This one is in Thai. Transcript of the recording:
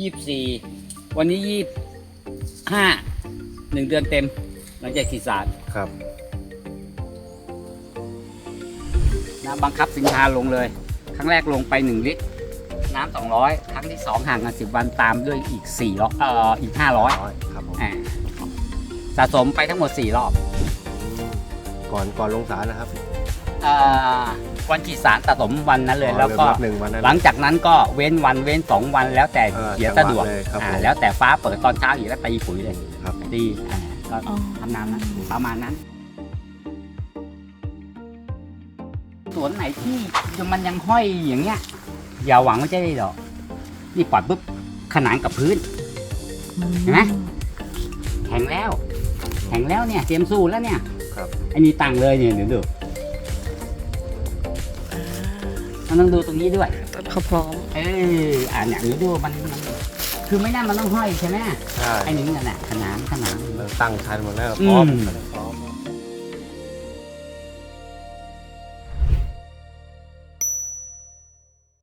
ยี่สิบสี่วันนี้ยี่ห้าหนึ่งเดือนเต็ม หลังจากฉีดสารครับนะบังคับสินค้าลงเลย ครั้งแรกลงไป 1 ลิตร น้ำ200ครั้งที่ 2 ห่างกัน 10 วันตามด้วยอีก4รอบเอ่ออีก 500ร้อยครับผมอ่าสะสมไปทั้งหมด 4 รอบ ก่อนก่อนลงสารนะครับเอ่อ วันฉีดสารสะสมวันนั้นเลยแล้วก็ริ่มนับหนึ่งวันนั้นหลังจากนั้นก็เว้นวันเว้น2วันแล้วแต่เออเสียสะดวกจังหวะเลยครับอ่าผมแล้วแต่ฟ้าเปิดตอนเช้าอีกแล้วตีปุ๋ยเลยครับดีอ่าก็อ๋อ ทำนามนั้นประมาณนั้นสวนไหนที่มันยังห้อยอย่างเงี้ยอย่าหวังว่าจะได้ดอกนี่ปล่อยปุ๊บขนานกับพื้น เห็นไหม แข็งแล้ว แข็งแล้วเนี่ยเตรียมสู้แล้วเนี่ยครับ ไอ้นี่ตั้งเลยเนี่ยเดี๋ยวดู มันต้องดูตรงนี้ด้วย เขาพร้อม เอออ่าเนี่ยเดี๋ยวดูมันมันคือไม่น่ามันต้องห้อยใช่ไหมใช่ไอ้นี่นั่นแหละขนานขนานเราตั้งชันหมดแล้วอืพร้อมม